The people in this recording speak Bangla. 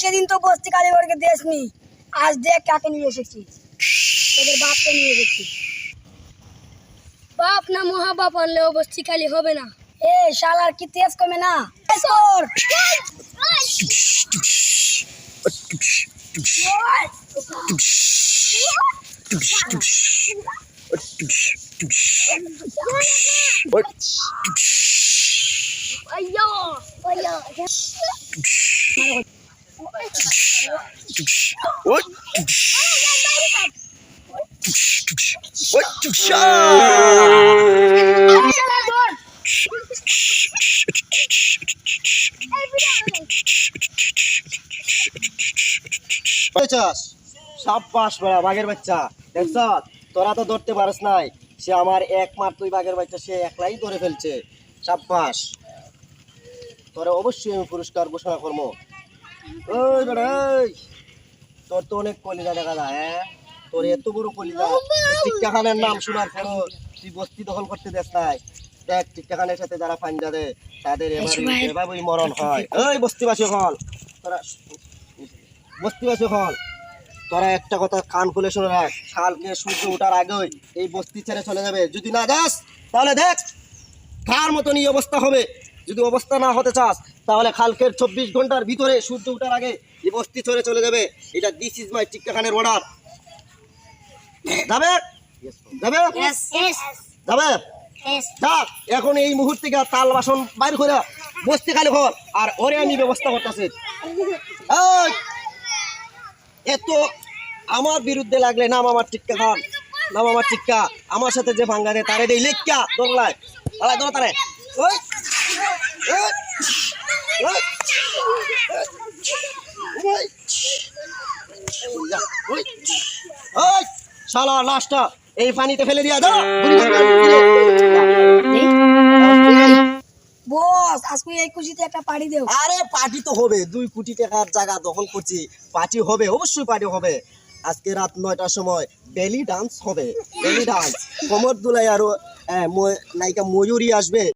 সেদিন তো বস্তি কালীগড়কে দেখনি আজ দেখ কাকে নিয়ে এসেছিস তোদের বাপকে নিয়ে এসেছি। বাপ না মহাবাপ আনলেও বস্তি খালি হবে না। এ শালার কি তেজ কমে না? সাব্বাস বাঘের বাচ্চা। দেখছ? তোরা তো ধরতে পারিস নাই। সে আমার একমাত্র তুই বাঘের বাচ্চা, সে একলাই ধরে ফেলছে। সাব্বাস। তোরা অবশ্যই আমি পুরস্কার ঘোষণা করব। ওই বেড়া ওই তোর তো অনেক কলিজা দেখা যায় হ্যাঁ? তোর এত বড় কলিজা। টিক্কা খানের নাম শোনার পরও তুই বস্তি দখল করতে দেস নাই। দেখ টিক্কা খানের সাথে যারা পাঞ্জা দেয় তাদের এভাবে এভাবেই মরণ হয়। ওই বস্তিবাসী হল তোরা বস্তিবাসী হল তোরা একটা কথা কান খুলে শুনে রাখ। কালকে সূর্য ওঠার আগেই এই বস্তি ছেড়ে চলে যাবে। যদি না যাস তাহলে দেখ কার মতন এই অবস্থা হবে। যদি অবস্থা না হতে চাস তাহলে কালকের চব্বিশ ঘণ্টার ভিতরে সূর্য ওঠার আগে এই বস্তি ছেড়ে চলে যাবে। এটা দিস ইজ মাই টিক্কা খানের অর্ডার যাবে? যাবে? যাবে এখন এই মুহূর্তে গিয়া তাল বাসন বাইর করে বস্তি খালি ঘর আর ওরে আমি ব্যবস্থা করতেছি। এই, এত আমার বিরুদ্ধে লাগলে নাম আমার টিক্কা খান নাম আমার টিক্কা আমার সাথে যে ভাঙ্গা দেয় তারে দেই লেখা দোলায় দোলা তারে। ওই ওই, ওই, শালা লাশটা এই পানিতে ফেলে দিয়া দাও। বস আজকে এই খুশিতে একটা পাড়ি দেও। আরে পার্টি তো হবে। দুই কোটি টাকার জায়গা দখল করছি। পার্টি হবে অবশ্যই পার্টি হবে। আজকে রাত নয়টার সময় বেলি ডান্স হবে। বেলি ডান্স কোমর দুলাই আরও নায়িকা ময়ূরী আসবে।